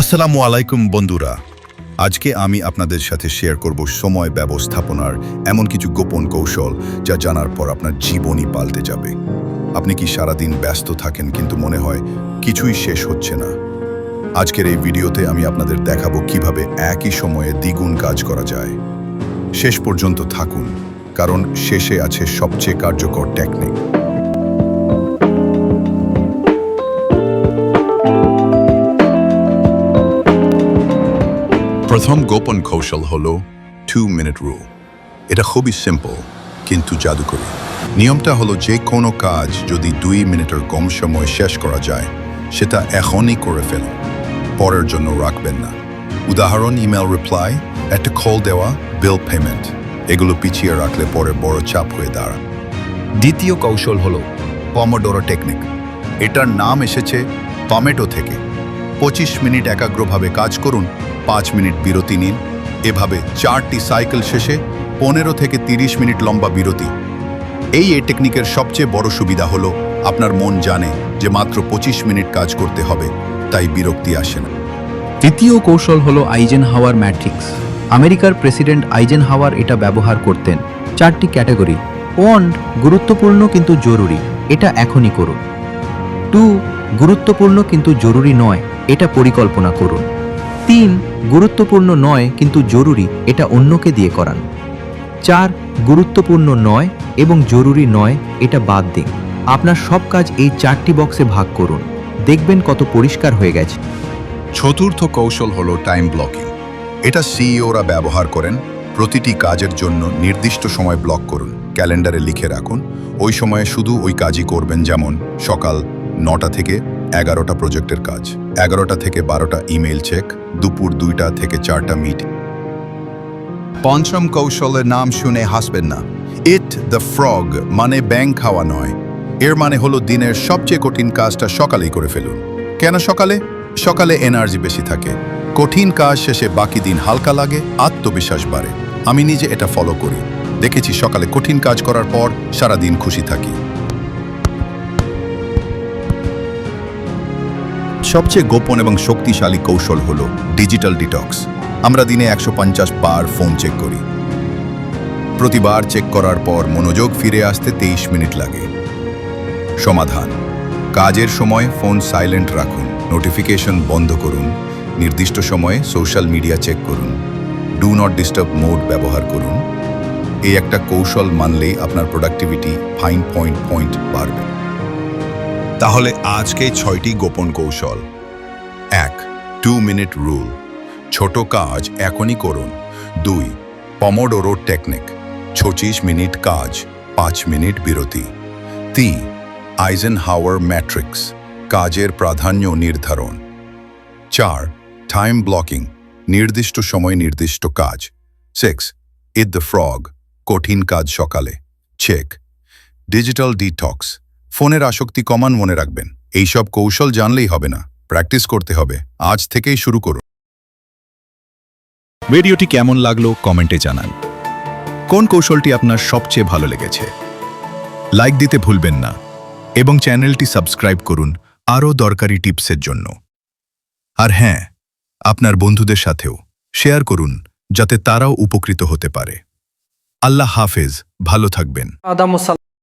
আসসালামু আলাইকুম বন্ধুরা। আজকে আমি আপনাদের সাথে শেয়ার করব সময় ব্যবস্থাপনার এমন কিছু গোপন কৌশল যা জানার পর আপনার জীবনই পাল্টে যাবে। আপনি কি সারাদিন ব্যস্ত থাকেন কিন্তু মনে হয় কিছুই শেষ হচ্ছে না? আজকের এই ভিডিওতে আমি আপনাদের দেখাবো কীভাবে একই সময়ে দ্বিগুণ কাজ করা যায়। শেষ পর্যন্ত থাকুন, কারণ শেষে আছে সবচেয়ে কার্যকর টেকনিক প্রথম গোপন কৌশল হল টু মিনিট রুল এটা খুবই সিম্পল কিন্তু জাদুকরী। নিয়মটা হলো যে কোনো কাজ যদি দুই মিনিটের কম সময় শেষ করা যায়, সেটা এখনই করে ফেলুন পরের জন্য রাখবেন না। উদাহরণ ইমেল রিপ্লাই একটা কল দেওয়া বিল পেমেন্ট এগুলো পিছিয়ে রাখলে পরে বড় চাপ হয়ে দাঁড়ায়। দ্বিতীয় কৌশল হলো পমোডোরো টেকনিক এটার নাম এসেছে টমেটো থেকে। পঁচিশ মিনিট একাগ্রভাবে কাজ করুন পাঁচ মিনিট বিরতি নিন। এভাবে চারটি সাইকেল শেষে পনেরো থেকে তিরিশ মিনিট লম্বা বিরতি। এই এ টেকনিকের সবচেয়ে বড় সুবিধা হলো আপনার মন জানে যে মাত্র পঁচিশ মিনিট কাজ করতে হবে, তাই বিরক্তি আসে না। তৃতীয় কৌশল হলো আইজেন হাওয়ার ম্যাট্রিক্স আমেরিকার প্রেসিডেন্ট আইজেন হাওয়ার এটা ব্যবহার করতেন। চারটি ক্যাটাগরি। ওয়ান, গুরুত্বপূর্ণ কিন্তু জরুরি, এটা এখনই করুন। টু, গুরুত্বপূর্ণ কিন্তু জরুরি নয়, এটা পরিকল্পনা করুন। তিন গুরুত্বপূর্ণ নয় কিন্তু জরুরি, এটা অন্যকে দিয়ে করান। চার গুরুত্বপূর্ণ নয় এবং জরুরি নয়, এটা বাদ দিন। আপনার সব কাজ এই চারটি বক্সে ভাগ করুন। দেখবেন কত পরিষ্কার হয়ে গেছে। চতুর্থ কৌশল হলো টাইম ব্লকিং। এটা সিইওরা ব্যবহার করেন। প্রতিটি কাজের জন্য নির্দিষ্ট সময় ব্লক করুন। ক্যালেন্ডারে লিখে রাখুন। ওই সময়ে শুধু ওই কাজই করবেন, যেমন সকাল নটা থেকে এগারোটা প্রজেক্টের কাজ। এগারোটা থেকে বারোটা ইমেল চেক, দুপুর দুইটা থেকে চারটা মিট। পঞ্চম কৌশলের নাম শুনে হাসবেন না। ইট দ্য ফ্রগ মানে ব্যাং খাওয়া নয়। এর মানে হলো দিনের সবচেয়ে কঠিন কাজটা সকালেই করে ফেলুন। কেন সকালে? সকালে এনার্জি বেশি থাকে। কঠিন কাজ শেষে বাকি দিন হালকা লাগে, আত্মবিশ্বাস বাড়ে। আমি নিজে এটা ফলো করি। দেখেছি সকালে কঠিন কাজ করার পর সারা দিন খুশি থাকি। সবচেয়ে গোপন এবং শক্তিশালী কৌশল হলো ডিজিটাল ডিটক্স। আমরা দিনে একশো পঞ্চাশ বার ফোন চেক করি। প্রতিবার চেক করার পর মনোযোগ ফিরে আসতে তেইশ মিনিট লাগে। সমাধান। কাজের সময় ফোন সাইলেন্ট রাখুন। নোটিফিকেশন বন্ধ করুন। নির্দিষ্ট সময়ে সোশ্যাল মিডিয়া চেক করুন। ডু নট ডিস্টার্ব মোড ব্যবহার করুন। এই একটা কৌশল মানলেই আপনার প্রোডাক্টিভিটি ফাইন পয়েন্ট পয়েন্ট বাড়বে। তাহলে আজকে ছয়টি গোপন কৌশল। এক টু মিনিট রুল ছোট কাজ এখনই করুন। দুই পমোডোরো টেকনিক পঁচিশ মিনিট কাজ, পাঁচ মিনিট বিরতি। তিন আইজেন হাওয়ার ম্যাট্রিক্স কাজের প্রাধান্য নির্ধারণ। চার টাইম ব্লকিং নির্দিষ্ট সময় নির্দিষ্ট কাজ। সিক্স ইট দ্য ফ্রগ কঠিন কাজ সকালে। চেক ডিজিটাল ডিটক্স ফোনের আসক্তি কমান মনে রাখবেন। এইসব কৌশল জানলেই হবে না। প্র্যাকটিস করতে হবে। আজ থেকেই শুরু করুন। ভিডিওটি কেমন লাগল কমেন্টে জানান। কোন কৌশলটি আপনার সবচেয়ে ভালো লেগেছে? লাইক দিতে ভুলবেন না এবং চ্যানেলটি সাবস্ক্রাইব করুন আরও দরকারি টিপসের জন্য। আর হ্যাঁ আপনার বন্ধুদের সাথেও শেয়ার করুন যাতে তারাও উপকৃত হতে পারে। আল্লাহ হাফেজ। ভালো থাকবেন। আদাম